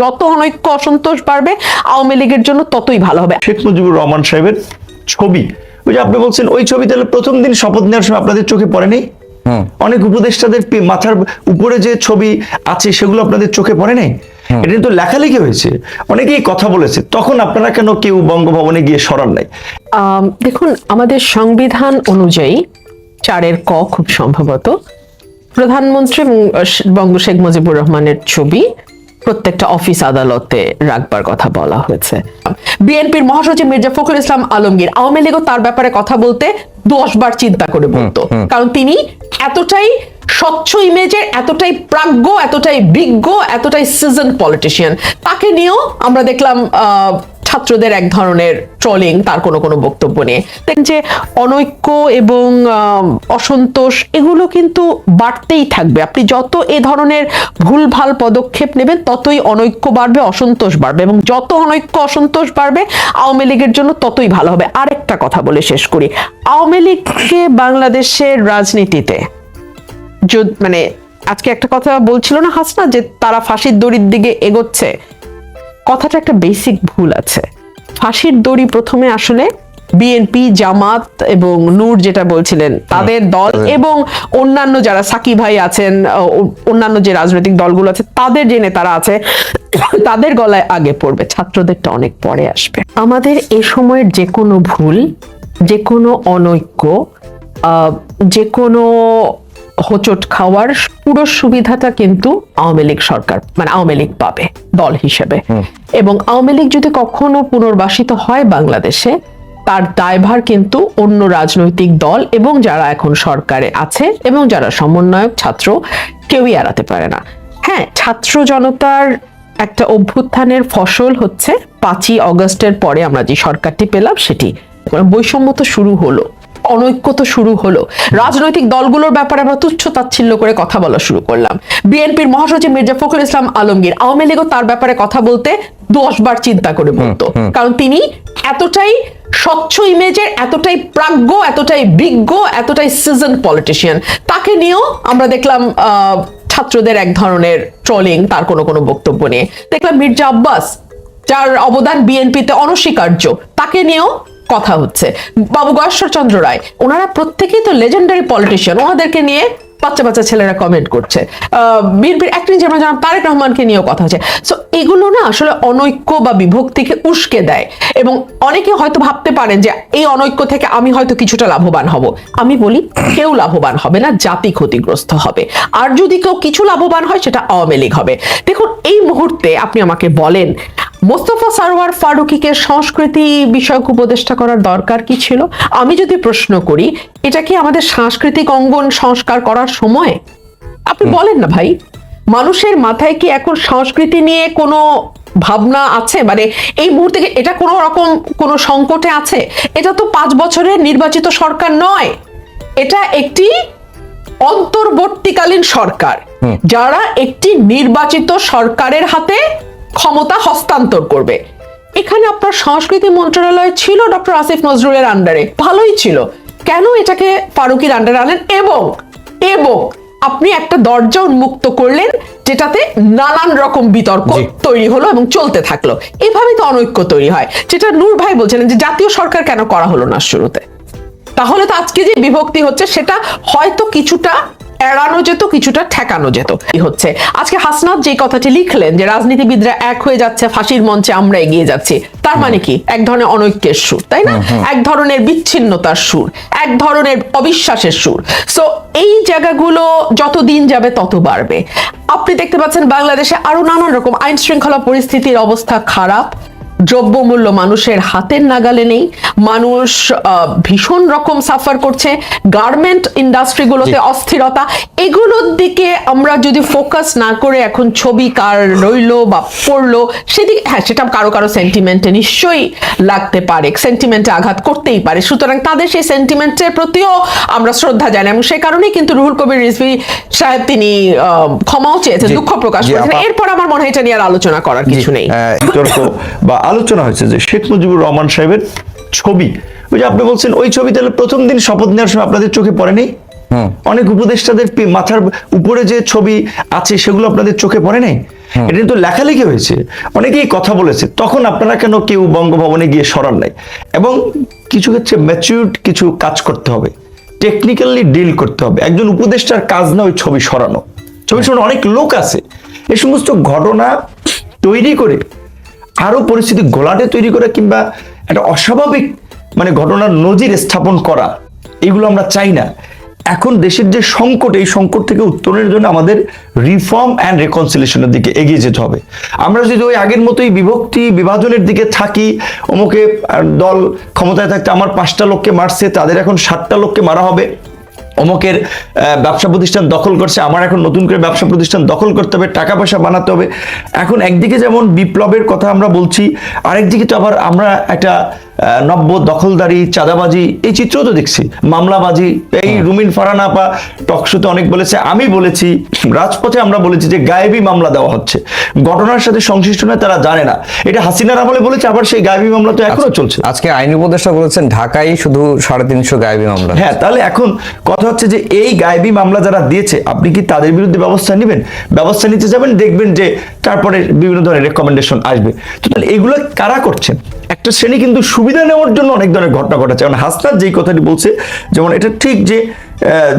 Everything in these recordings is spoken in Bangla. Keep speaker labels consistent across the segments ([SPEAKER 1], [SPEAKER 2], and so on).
[SPEAKER 1] যত অনৈক্য অসন্তোষ বাড়বে আওয়ামী লীগের জন্য ততই ভালো হবে।
[SPEAKER 2] শেখ মুজিবুর রহমান সাহেবের ছবি ওই যে আপনি বলছেন ওই ছবি তাহলে প্রথম দিন শপথ নেওয়ার সময় আপনাদের চোখে পড়ে নেই অনেক উপদেষ্টাদের মাথার উপরে যে ছবি আছে সেগুলো আপনাদের চোখে পড়ে নাই এটা তো লেখালেখি হয়েছে। অনেকেই কথা বলেছে তখন আপনারা কেন কেউ বঙ্গভবনে গিয়ে সরান নাই?
[SPEAKER 1] দেখুন আমাদের সংবিধান অনুযায়ী চারের ক খুব সম্ভবত। প্রধানমন্ত্রী বঙ্গ শেখ মুজিবুর রহমানের ছবি প্রত্যেকটা অফিস আদালতে রাখবার কথা বলা হয়েছে। বিএনপির মহাসচিব মির্জা ফখরুল ইসলাম আলমগীর আওয়ামী লীগও তার ব্যাপারে কথা বলতে দশ বার চিন্তা করে বলতো। কারণ তিনি এতটাই স্বচ্ছ ইমেজের এতটাই প্রাজ্ঞ এতটাই বিজ্ঞ এতটাই সিজন পলিটিশিয়ান তাকে নিয়েও আমরা দেখলাম আহ, ছাত্রদের এক ধরনের ট্রলিং তার কোনো কোনো বক্তব্য নিয়ে। দেখেন যে অনৈক্য এবং অসন্তোষ, এগুলো কিন্তু বাড়তেই থাকবে। আপনি যত এ ধরনের ভুলভাল পদক্ষেপ নেবেন, ততই অনৈক্য বাড়বে, অসন্তোষ বাড়বে এবং যত অনৈক্য, অসন্তোষ বাড়বে, আওয়ামী লীগের জন্য ততই ভালো হবে। আরেকটা কথা বলে শেষ করি। আওয়ামী লীগকে বাংলাদেশের রাজনীতিতে মানে আজকে একটা কথা বলছিল না হাসনা, যে তারা ফাঁসির দড়ির দিকে এগোচ্ছে? কথাটা একটা বেসিক ভুল আছে। ফাঁসির দড়ি প্রথমে আসলে বিএনপি জামাত এবং নূর যেটা বলছিলেন তাদের দল এবং অন্যান্য যারা সাকি ভাই আছেন অন্যান্য যে রাজনৈতিক দলগুলো আছে তাদের যে নেতারা আছে তাদের গলায় আগে পড়বে। ছাত্রদেরটা অনেক পরে আসবে। আমাদের এ সময়ের যে কোনো ভুল যে কোনো অনৈক্য যে কোনো হোঁচট খাওয়ার পুরো সুবিধাটা কিন্তু আওয়ামী লীগ সরকার মানে আওয়ামী লীগ পাবে দল হিসেবে। এবং আওয়ামী লীগ যদি কখনো পুনর্বাসিত হয় বাংলাদেশে তার দায়ভার কিন্তু অন্য রাজনৈতিক দল এবং যারা এখন সরকারে আছে এবং যারা সমন্বয়ক ছাত্র কেউই এড়াতে পারে না। হ্যাঁ ছাত্র জনতার একটা অভ্যুত্থানের ফসল হচ্ছে পাঁচই অগস্টের পরে আমরা যে সরকারটি পেলাম সেটি। বৈষম্য তো শুরু হলো। অনৈক্য তো শুরু হলো। রাজনৈতিক দলগুলোর ব্যাপারে আমরা তুচ্ছ তাচ্ছিল্য করে কথা বলা শুরু করলাম। বিএনপির মহাসচিব মির্জা ফখরুল ইসলাম আলমগীর আওয়ামী লীগও তার ব্যাপারে কথা বলতে দশ বার চিন্তা করে বলতো। কারণ তিনি এতটাই স্বচ্ছ ইমেজের এতটাই প্রাজ্ঞ এতটাই বিজ্ঞ এতটাই সিজন পলিটিশিয়ান তাকে নিয়েও আমরা দেখলাম আহ, ছাত্রদের এক ধরনের ট্রলিং তার কোনো কোনো বক্তব্য নিয়ে। দেখলাম মির্জা আব্বাস যার অবদান বিএনপিতে অনস্বীকার্য তাকে নিয়েও কথা হচ্ছে। বাবু গয়েশ্বর চন্দ্র রায়, ওনারা প্রত্যেকেই তো লেজেন্ডারি পলিটিশিয়ান ওনাদেরকে নিয়ে বাচ্চা বাচ্চা ছেলেরা কমেন্ট করছে। বিএনপির অ্যাক্টিং চেয়ারম্যান জনাব তারেক রহমানকে নিয়েও কথা হচ্ছে। সো এগুলো না আসলে অনৈক্য বা বিভক্তিকে উস্কে দেয়। এবং অনেকে হয়তো ভাবতে পারেন যে, এই অনৈক্য থেকে আমি হয়তো কিছুটা লাভবান হব। আমি বলি, কেউ লাভবান হবে না, জাতি ক্ষতিগ্রস্ত হবে। আর যদি কেউ কিছু লাভবান হয়, সেটা আওয়ামী লীগ হবে। দেখুন, এই মুহূর্তে আপনি আমাকে বলেন মোস্তফা সারোয়ার ফারুকিকে সংস্কৃতি বিষয়ক উপদেষ্টা করার দরকার কি ছিল? আমি যদি প্রশ্ন করি এটা কি আমাদের সাংস্কৃতিক অঙ্গন সংস্কার করার সময়? আপনি বলেন না ভাই। মানুষের মাথায় কি এখন সংস্কৃতি নিয়ে কোনো ভাবনা আছে? মানে এই মুহূর্তে এটা কোনো রকম কোনো সংকটে আছে? এটা তো পাঁচ বছরের নির্বাচিত সরকার নয়। এটা একটি অন্তর্বর্তীকালীন সরকার। যারা একটি নির্বাচিত সরকারের হাতে ক্ষমতা হস্তান্তর করবে। এখানে আপনার সংস্কৃতি মন্ত্রণালয় ছিল ডক্টর আসিফ নজরুলের আন্ডারে। ভালোই ছিল। কেন এটাকে ফারুকির আন্ডারে আনেন এবং এবং আপনি একটা দরজা উন্মুক্ত করলেন যেটাতে নানান রকম বিতর্ক তৈরি হলো এবং চলতে থাকল। এভাবেই তো অনৈক্য তৈরি হয়। যেটা নূর ভাই বলছিলেন যে জাতীয় সরকার কেন করা হলো না শুরুতে? তাহলে তো আজকে যে বিভক্তি হচ্ছে সেটা হয়তো কিছুটা এড়ানো যেত কিছুটা ঠেকানো যেত। হচ্ছে। আজকে হাসনাত যে কথাটি লিখলেন যে রাজনীতিবিদরা এক হয়ে যাচ্ছে ফাঁসির মঞ্চে আমরা এগিয়ে যাচ্ছি তার মানে কি? এক ধরনের অনৈক্যের সুর তাই না? এক ধরনের বিচ্ছিন্নতার সুর এক ধরনের অবিশ্বাসের সুর। সো এই জায়গাগুলো যত দিন যাবে তত বাড়বে। আপনি দেখতে পাচ্ছেন বাংলাদেশে আরও নানান রকম আইন শৃঙ্খলা পরিস্থিতির অবস্থা খারাপ। দ্রব্যমূল্য মানুষের হাতের নাগালে নেই। মানুষ ভীষণ রকম সাফার করছে। গার্মেন্ট ইন্ডাস্ট্রিগুলোতে অস্থিরতা। এগুলোর দিকে আমরা যদি ফোকাস না করে এখন ছবি কার রইল বা পড়ল সেদিকে হ্যাঁ সেটা কারও কারও সেন্টিমেন্টে নিশ্চয়ই লাগতে পারে। সেন্টিমেন্টে আঘাত করতেই পারে। সুতরাং তাদের সেই সেন্টিমেন্টের প্রতিও আমরা শ্রদ্ধা জানাই এবং সেই কারণেই কিন্তু রুহুল কবির রিজভি সাহেব তিনি আহ, ক্ষমাও চেয়েছেন দুঃখ প্রকাশ করেছেন। এরপর আমার মনে হয় এটা নিয়ে আর আলোচনা করার কিছু নেই।
[SPEAKER 2] বিতর্ক বা আলোচনা হয়েছে যে শেখ মুজিবুর রহমান সাহেবের ছবি। ওই যে আপনি বলছেন ওই ছবি তাহলে প্রথম দিন শপথ নেওয়ার সময় আপনাদের চোখে পড়ে নেই অনেক উপদেষ্টাদের মাথার উপরে যে ছবি আছে সেগুলো আপনাদের চোখে পড়ে নেই এটা কিন্তু লেখালেখি হয়েছে। অনেকেই কথা বলেছে তখন আপনারা কেন কেউ বঙ্গভবনে গিয়ে সরান নাই? এবং কিছু ক্ষেত্রে ম্যাচিউরড কিছু কাজ করতে হবে। টেকনিক্যালি ডিল করতে হবে। একজন উপদেষ্টার কাজ না ওই ছবি সরানো। ছবি সরানো অনেক লোক আছে। এই সমস্ত ঘটনা তৈরি করে আরও পরিস্থিতি গোলাটে তৈরি করা কিংবা একটা অস্বাভাবিক মানে ঘটনার নজির স্থাপন করা, এগুলো আমরা চাই না। এখন দেশের যে সংকট, এই সংকট থেকে উত্তরণের জন্য আমাদের রিফর্ম অ্যান্ড রেকনসিলেশনের দিকে এগিয়ে যেতে হবে। আমরা যদি ওই আগের মতোই বিভক্তি, বিভাজনের দিকে থাকি, অমুকে দল ক্ষমতায় থাকতে আমার পাঁচটা লোককে মারছে, তাদের এখন সাতটা লোককে মারা হবে অমুকের ব্যবসা প্রতিষ্ঠান দখল করছে, আমার এখন নতুন করে ব্যবসা প্রতিষ্ঠান দখল করতে হবে, টাকা পয়সা বানাতে হবে। এখন একদিকে যেমন বিপ্লবের কথা আমরা বলছি, আরেকদিকে তো আবার আমরা একটা নব্য দখলদারি চাঁদাবাজি এই চিত্র তো দেখছি। মামলাবাজি এই রুমিন ফারানা আপা টকশোতে অনেক বলেছে আমি বলেছি রাজপথে আমরা বলেছি যে গায়েবী মামলা দেওয়া হচ্ছে। ঘটনার সাথে সংশ্লিষ্ট নয় তারা জানে না। এটা হাসিনার আমলে বলেছে আবার সেই গায়েবী মামলা তো এখনও চলছে।
[SPEAKER 3] আজকে আইন উপদেষ্টা বলেছেন ঢাকায় শুধু সাড়ে তিনশো গায়েবী মামলা
[SPEAKER 2] হ্যাঁ তাহলে এখন কথা হচ্ছে যে এই গায়েবী মামলা যারা দিয়েছে আপনি কি তাদের বিরুদ্ধে ব্যবস্থা নেবেন? ব্যবস্থা নিতে যাবেন দেখবেন যে তারপরে বিভিন্ন ধরনের রেকমেন্ডেশন আসবে। তো তাহলে এগুলো কারা করছেন? একটা শ্রেণি কিন্তু সুবিধা নেওয়ার জন্য অনেক ধরনের ঘটনা ঘটাচ্ছে কারণ হাসনাত যেই কথাটি বলছে যেমন এটা ঠিক যে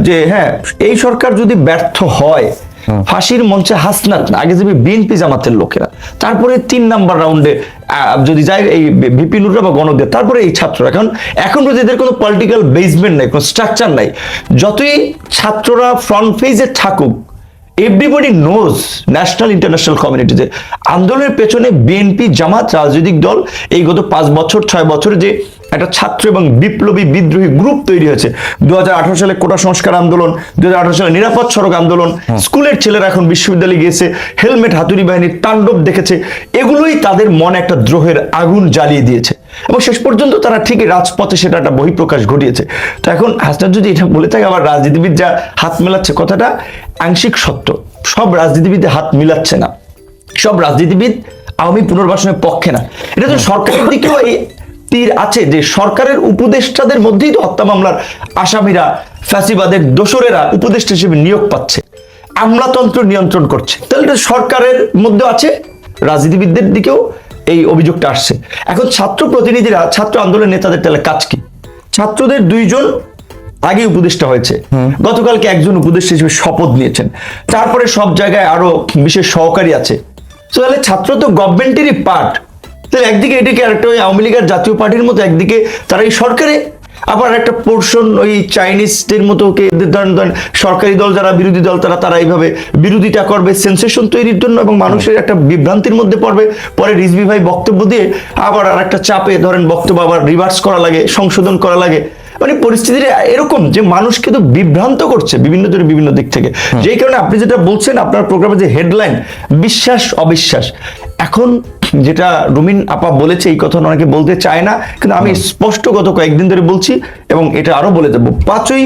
[SPEAKER 2] যে হ্যাঁ এই সরকার যদি ব্যর্থ হয় ফাঁসির মঞ্চে হাসনাত না আগে যাবে বিএনপি জামাতের লোকেরা তারপরে তিন নাম্বার রাউন্ডে যদি যায় এই ভিপি নুররা বা গণদের তারপরে এই ছাত্ররা। কারণ এখন যদি এদের কোনো পলিটিক্যাল বেসমেন্ট নাই কোনো স্ট্রাকচার নাই। যতই ছাত্ররা ফ্রন্ট পেজে থাকুক everybody knows national international community যে আন্দোলনের পেছনে বিএনপি জামাত রাজনৈতিক দল এই গত পাঁচ বছর ছয় বছর যে একটা ছাত্র এবং বিপ্লবী বিদ্রোহী গ্রুপ তৈরি হয়েছে। দু হাজার আঠারো সালে কোটা সংস্কার আন্দোলন দু হাজার আঠারো সালে নিরাপদ সড়ক আন্দোলন স্কুলের ছেলেরা এখন বিশ্ববিদ্যালয়ে গিয়েছে হেলমেট হাতুড়ি বাহিনীর তাণ্ডব দেখেছে। এগুলোই তাদের মনে একটা দ্রোহের আগুন জ্বালিয়ে দিয়েছে। এবং শেষ পর্যন্ত তারা ঠিকই রাজপথে সেটা একটা বহিঃপ্রকাশ ঘটিয়েছে। তো এখন হাসনাত যদি এটা বলে থাকে, আবার রাজনীতিবিদ যা হাত মেলাচ্ছে কথাটা, আংশিক সত্য, সব রাজনীতিবিদ হাত মিলাচ্ছে না। সব রাজনীতিবিদ আওয়ামী পুনর্বাসনের পক্ষে না। এটা তো সরকারের দিকেও এই তীর আছে যে সরকারের উপদেষ্টাদের মধ্যেই তো হত্যা মামলার আসামিরা, ফ্যাসিবাদের দোসরেরা উপদেষ্টা হিসেবে নিয়োগ পাচ্ছে। আমলাতন্ত্র নিয়ন্ত্রণ করছে। তাহলে সরকারের মধ্যে আছে, রাজনীতিবিদদের দিকেও। এই অভিযোগটা আসছে। এখন ছাত্র প্রতিনিধিরা ছাত্র আন্দোলনের নেতাদের তাহলে কাজ কি? ছাত্রদের দুইজন আগে উপদেষ্টা হয়েছে। গতকালকে একজন উপদেষ্টা হিসেবে শপথ নিয়েছেন। তারপরে সব জায়গায় আরও বিশেষ সহকারী আছে। তাহলে ছাত্র তো গভর্নমেন্টেরই পার্ট তাহলে একদিকে এটাকে আরেকটা ওই আওয়ামী লীগের জাতীয় পার্টির মতো একদিকে তারা এই সরকারে আবার একটা পোর্শন ওই চাইনিজদের মতো কে ধরেন ধরেন সরকারি দল যারা বিরোধী দল তারা তারা এইভাবে বিরোধিতা করবে সেন্সেশন তৈরির জন্য এবং মানুষের একটা বিভ্রান্তির মধ্যে পড়বে। পরে রিজভি ভাই বক্তব্য দিয়ে আবার আর একটা চাপে ধরেন বক্তব্য আবার রিভার্স করা লাগে সংশোধন করা লাগে। মানে পরিস্থিতিটা এরকম যে মানুষকে তো বিভ্রান্ত করছে বিভিন্ন ধরনের বিভিন্ন দিক থেকে। যেই কারণে আপনি যেটা বলছেন আপনার প্রোগ্রামে যে হেডলাইন বিশ্বাস অবিশ্বাস এখন যেটা রুমিন আপা বলেছে এই কথা অনেকে বলতে চায় না কিন্তু আমি স্পষ্ট গত কয়েকদিন ধরে বলছি এবং এটা আরও বলে দেবো। পাঁচই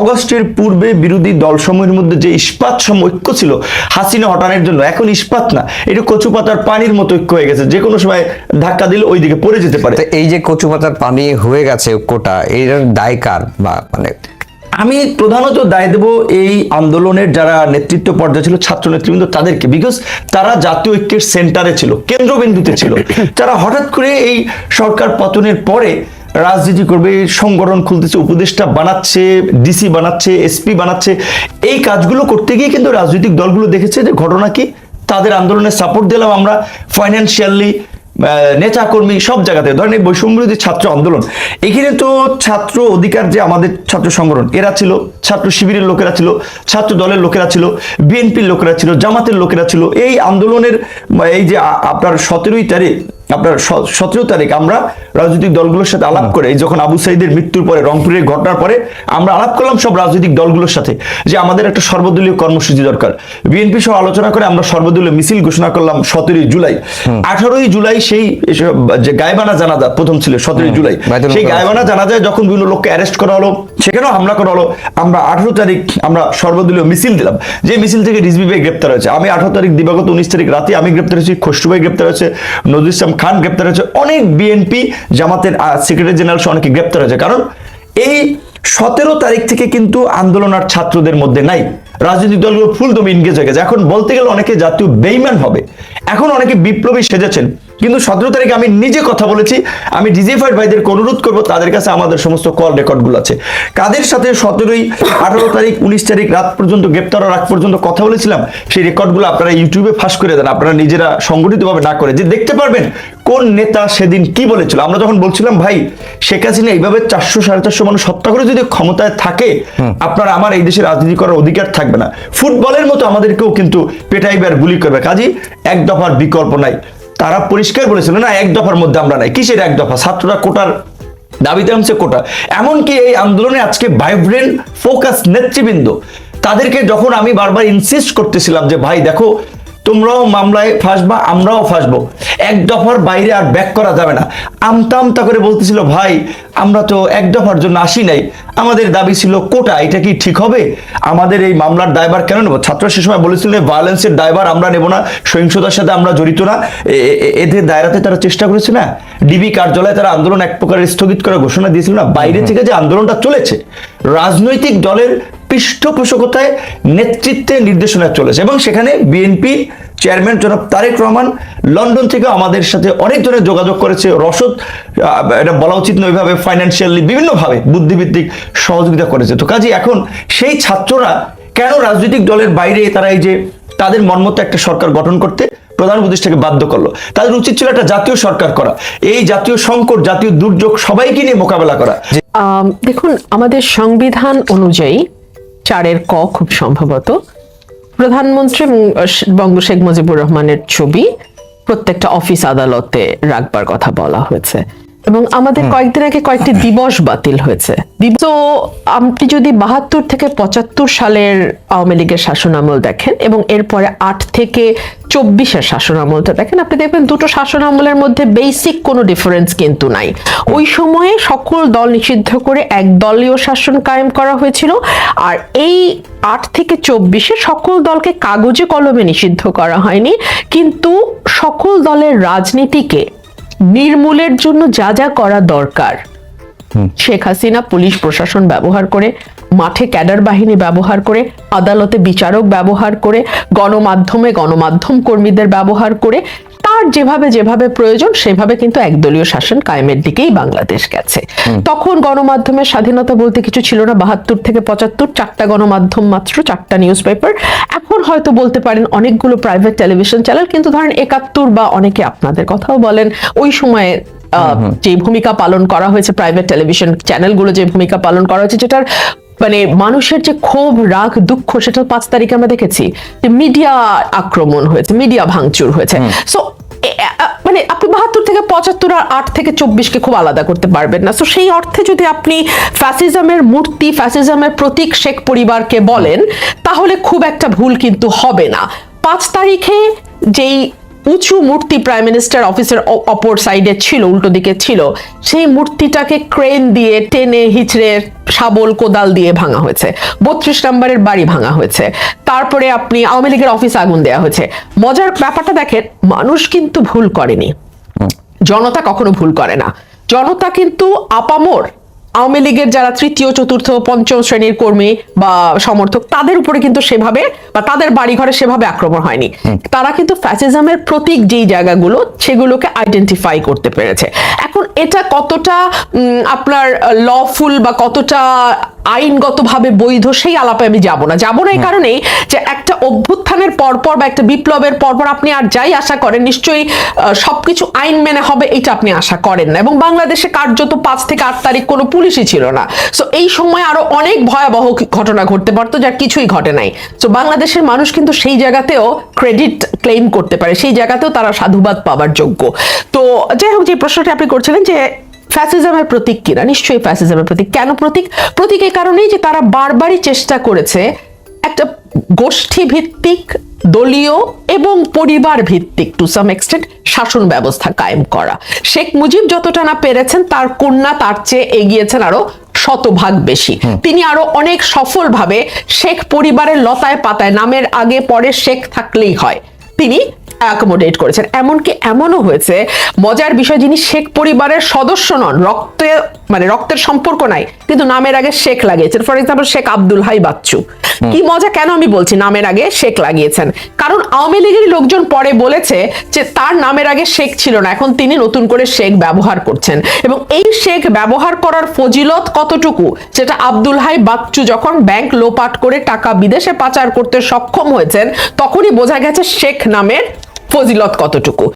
[SPEAKER 2] অগস্টের পূর্বে বিরোধী দলসমূহের মধ্যে যে ইস্পাত সম ঐক্য ছিল হাসিনা হটানোর জন্য এখন ইস্পাত না। এটা কচু পাতার পানির মতো ঐক্য হয়ে গেছে যে কোনো সময় ধাক্কা দিলে ওই দিকে পড়ে যেতে পারে।
[SPEAKER 3] এই যে কচু পাতার পানি হয়ে গেছে কোটা এর দায় কার? বা মানে
[SPEAKER 2] আমি প্রধানত দায় দেব এই আন্দোলনের যারা নেতৃত্ব পর্যায়ে ছিল, ছাত্র নেতৃবৃন্দ তাদেরকে বিকজ তারা জাতীয় ঐক্যের সেন্টারে ছিল, কেন্দ্রবিন্দুতে ছিল। তারা হঠাৎ করে এই সরকার পতনের পরে রাজনীতি করবে সংগঠন খুলতেছে, উপদেষ্টা বানাচ্ছে ডিসি বানাচ্ছে এসপি বানাচ্ছে, এই কাজগুলো করতে গিয়ে কিন্তু রাজনৈতিক দলগুলো দেখেছে যে ঘটনা কি? তাদের আন্দোলনে সাপোর্ট দিলাম আমরা ফাইন্যান্সিয়ালি নেতা কর্মী সব জায়গাতে, ধরেন এই বৈষম্যবিরোধী ছাত্র আন্দোলন, এখানে তো ছাত্র অধিকার যে আমাদের ছাত্র সংগঠন, এরা ছিল ছাত্র শিবিরের লোকেরা ছিল, ছাত্র দলের লোকেরা ছিল, বিএনপির লোকেরা ছিল, জামাতের লোকেরা ছিল, এই আন্দোলনের, এই যে আপনার সতেরোই তারিখ আপনার সতেরো তারিখ আমরা রাজনৈতিক দলগুলোর সাথে আলাপ করে যখন আবু সাইদের মৃত্যুর পরে রংপুরের ঘটনার পরে আমরা আলাপ করলাম সব রাজনৈতিক দলগুলোর সাথে যে আমাদের একটা সর্বদলীয় কর্মসূচি দরকার। বিএনপি সহ আলোচনা করে আমরা সর্বদলীয় মিছিল ঘোষণা করলাম সতেরোই জুলাই। আঠারোই জুলাই সেই যে গায়বানা জানাজা প্রথম ছিল সতেরোই জুলাই। সেই গায়বানা জানা যায় যখন বিভিন্ন লোককে অ্যারেস্ট করা হলো সেখানেও হামলা করা হলো আমরা আঠারো তারিখ আমরা সর্বদলীয় মিছিল দিলাম। যে মিছিল থেকে রিজভি ভাই গ্রেপ্তার হয়েছে। আমি আঠারো তারিখ দিবাগত উনিশ তারিখ রাতে আমি গ্রেপ্তার হয়েছি খসরু ভাই গ্রেপ্তার হয়েছে নজরুল ইসলাম খান গ্রেপ্তার হয়েছে। অনেক বিএনপি জামাতের সেক্রেটারি জেনারেল অনেকে গ্রেপ্তার হয়েছে। কারণ এই সতেরো তারিখ থেকে কিন্তু আন্দোলন আর ছাত্রদের মধ্যে নাই। রাজনৈতিক দলগুলো ফুল দমে ইনগেজ হয়ে গেছে। এখন বলতে গেলে অনেকে জাতীয় বেইমান হবে। এখন অনেকে বিপ্লবী সেজেছেন। কিন্তু সতেরো তারিখে আমি নিজে কথা বলেছি। আমি ডিজিফাইড ভাইদেরকে অনুরোধ করব তাদের কাছে আমাদের সমস্ত কল রেকর্ডগুলো আছে। কাদের সাথে সতেরোই আঠারো তারিখ উনিশ তারিখ রাত পর্যন্ত গ্রেপ্তার আগ পর্যন্ত কথা বলেছিলাম সেই রেকর্ডগুলো আপনারা ইউটিউবে ফাঁস করে দেন। আপনারা নিজেরা সংগঠিতভাবে না করে। যে দেখতে পারবেন কোন নেতা সেদিন কি বলেছিল। আমরা যখন বলছিলাম ভাই শেখ হাসিনা এইভাবে চারশো সাড়ে চারশো মানুষ হত্যা করে যদি ক্ষমতায় থাকে আপনার আমার এই দেশে রাজনীতি করার অধিকার থাকবে না। ফুটবলের মতো আমাদেরকেও কিন্তু পেটাইবে আর গুলি করবে। কাজী, এক দফার বিকল্প নাই। তারা পরিষ্কার বলেছিল না, এক দফার মধ্যে আমরা নাই। কিসের এক দফা? ছাত্ররা কোটার দাবিতে আনছে কোটা। এমনকি এই আন্দোলনে আজকে ভাইব্রেন্ট, ফোকাস নেতৃবৃন্দ, তাদেরকে যখন আমি বারবার ইনসিস্ট করতেছিলাম যে, ভাই, দেখো তোমরাও মামলায় ফাঁসবা আমরাও ফাঁসবো। এক দফার বাইরে আর ব্যাক করা যাবে না। আমতা আমতা করে বলতেছিল ভাই আমরা তো এক দফার জন্য আসি নাই। আমাদের দাবি ছিল কোটা এটা কি ঠিক হবে? আমাদের এই মামলার দায়ভার কেন নেব? ছাত্র সে সময় বলেছিল ভায়োলেন্সের দায়ভার আমরা নেব না সহিংসতার সাথে আমরা জড়িত না। এদের দায়রাতে তারা চেষ্টা করেছে না। ডিবি কার্যালয়ে তারা আন্দোলন এক প্রকার স্থগিত করার ঘোষণা দিয়েছিল না। বাইরে থেকে যে আন্দোলনটা চলেছে রাজনৈতিক দলের পৃষ্ঠপোষকতায় নেতৃত্বে নির্দেশনা চলেছে এবং সেখানে বিএনপি চেয়ারম্যান জনাব তারেক রহমান লন্ডন থেকে আমাদের সাথে অনেক ধরনের যোগাযোগ করেছে, রসদ এটা বলা উচিত নয় ওইভাবে ফাইন্যান্সিয়ালি বিভিন্নভাবে বুদ্ধিভিত্তিক সহযোগিতা করেছে। তো কাজে এখন সেই ছাত্ররা কেন রাজনৈতিক দলের বাইরে তারা এই যে তাদের মর্মত একটা সরকার গঠন করতে প্রধান উপদেষ্টাকে বাধ্য করল। তাদের উচিত ছিল একটা জাতীয় সরকার করা। এই জাতীয় সংকট, জাতীয় দুর্যোগ সবাইকে নিয়ে মোকাবেলা করা।
[SPEAKER 1] দেখুন, আমাদের সংবিধান অনুযায়ী চারের ক খুব সম্ভবত। প্রধানমন্ত্রী বঙ্গ শেখ মুজিবুর রহমানের ছবি প্রত্যেকটা অফিস আদালতে রাখবার কথা বলা হয়েছে। এবং আমাদের কয়েকদিন আগে কয়েকটি দিবস বাতিল হয়েছে। তো আপনি যদি বাহাত্তর থেকে পঁচাত্তর সালের আওয়ামী লীগের শাসনামল দেখেন এবং এরপরে আট থেকে চব্বিশের শাসনামলটা দেখেন আপনি দেখবেন দুটো শাসনামলের মধ্যে বেসিক কোনো ডিফারেন্স কিন্তু নাই। ওই সময়ে সকল দল নিষিদ্ধ করে এক দলীয় শাসন কায়েম করা হয়েছিল আর এই আট থেকে চব্বিশে সকল দলকে কাগজে কলমে নিষিদ্ধ করা হয়নি। কিন্তু সকল দলের রাজনীতিকে নির্মূলের জন্য যা যা করা দরকার। শেখ হাসিনা পুলিশ প্রশাসন ব্যবহার করে মাঠে ক্যাডার বাহিনী ব্যবহার করে আদালতে বিচারক ব্যবহার করে গণমাধ্যমে গণমাধ্যম কর্মীদের ব্যবহার করে তার যেভাবে যেভাবে প্রয়োজন সেভাবে কিন্তু একদলীয় শাসন কায়েমের দিকেই বাংলাদেশ গেছে। তখন গণমাধ্যমের স্বাধীনতা বলতে কিছু ছিল না বাহাত্তর থেকে পঁচাত্তর চারটা গণমাধ্যম মাত্র চারটা নিউজ পেপার এখন হয়তো বলতে পারেন অনেকগুলো প্রাইভেট টেলিভিশন চ্যানেল কিন্তু ধরেন একাত্তর বা অনেকে আপনাদের কথাও বলেন ওই সময়ে যে ভূমিকা পালন করা হয়েছে প্রাইভেট টেলিভিশন চ্যানেলগুলো যে ভূমিকা পালন করা হয়েছে যেটার মানে মানুষের যে ক্ষোভ রাগ দুঃখ সেটা পাঁচ তারিখে আমরা দেখেছি। যে মিডিয়া আক্রমণ হয়েছে মিডিয়া ভাঙচুর হয়েছে। সো মানে আপনি বাহাত্তর থেকে পঁচাত্তর আর আট থেকে চব্বিশকে খুব আলাদা করতে পারবেন না। সো সেই অর্থে যদি আপনি ফ্যাসিজমের মূর্তি ফ্যাসিজমের প্রতীক শেখ পরিবারকে বলেন, তাহলে খুব একটা ভুল কিন্তু হবে না। পাঁচ তারিখে যেই উঁচু মূর্তি প্রাইম মিনিস্টার অফিসের অপর সাইডে ছিল উল্টো দিকে ছিল। সেই মূর্তিটাকে ক্রেন দিয়ে টেনে হিচড়ে শাবল কোদাল দিয়ে ভাঙা হয়েছে। বত্রিশ নম্বরের বাড়ি ভাঙা হয়েছে। তারপরে আপনি আওয়ামী লীগের অফিস আগুন দেওয়া হয়েছে। মজার ব্যাপারটা দেখেন মানুষ কিন্তু ভুল করেনি। জনতা কখনো ভুল করে না। জনতা কিন্তু আপামর। আওয়ামী লীগের যারা তৃতীয় চতুর্থ পঞ্চম শ্রেণির কর্মী বা সমর্থক তাদের উপরে কিন্তু সেভাবে বা তাদের বাড়িঘরে সেভাবে আক্রমণ হয়নি। তারা কিন্তু ফ্যাসিজমের প্রতীক যেই জায়গাগুলো সেগুলোকে আইডেন্টিফাই করতে পেরেছে। এখন এটা কতটা আপনার লফুল বা কতটা আইনগতভাবে বৈধ সেই আলাপে আমি যাব না। যাব না এই কারণেই যে একটা অভ্যুত্থানের পরপর বা একটা বিপ্লবের পরপর আপনি আর যাই আশা করেন নিশ্চয়ই সবকিছু আইন মেনে হবে এটা আপনি আশা করেন না। এবং বাংলাদেশে কার্যত পাঁচ থেকে আট তারিখ কোনো পুলিশই ছিল না। সো এই সময় আরও অনেক ভয়াবহ ঘটনা ঘটতে পারতো যার কিছুই ঘটে নাই। তো বাংলাদেশের মানুষ কিন্তু সেই জায়গাতেও ক্রেডিট ক্লেম করতে পারে সেই জায়গাতেও তারা সাধুবাদ পাওয়ার যোগ্য। তো যাই হোক যে প্রশ্নটি আপনি করছিলেন যে ফ্যাসিজমের প্রতীক কিনা? নিশ্চয়ই ফ্যাসিজমের প্রতীক। কেন প্রতীক? প্রতীক এই কারণেই যে তারা বারবারই চেষ্টা করেছে একটা গোষ্ঠী ভিত্তিক দলীয় এবং পরিবার ভিত্তিক টু সাম এক্সটেন্ট শাসন ব্যবস্থা কায়েম করা। শেখ মুজিব যতটা না পেরেছেন তার কন্যা তার চেয়ে এগিয়েছেন আরও শতভাগ বেশি। তিনি আরও অনেক সফলভাবে শেখ পরিবারের লতায় পাতায় নামের আগে পরে শেখ থাকলেই হয়। তিনি অ্যাকোমোডেট করেছেন। এমনকি এমনও হয়েছে মজার বিষয় যিনি শেখ পরিবারের সদস্য নন রক্তে মানে রক্তের সম্পর্ক নাই কিন্তু নামের আগে শেখ লাগিয়েছেন। For example Sheikh Abdul Hai Bachchu. কি মজা কেন আমি বলছি নামের আগে শেখ লাগিয়েছেন? কারণ আওয়ামী লীগের লোকজন পরে বলেছে যে তার নামের আগে শেখ ছিল না এখন তিনি নতুন করে শেখ ব্যবহার করছেন। এবং এই শেখ ব্যবহার করার ফজিলত কতটুকু? যেটা আব্দুল হাই বাচ্চু যখন ব্যাংক লোপাট করে টাকা বিদেশে পাচার করতে সক্ষম হয়েছেন তখনই বোঝা গেছে শেখ নামের ফজিলত কতটুকু?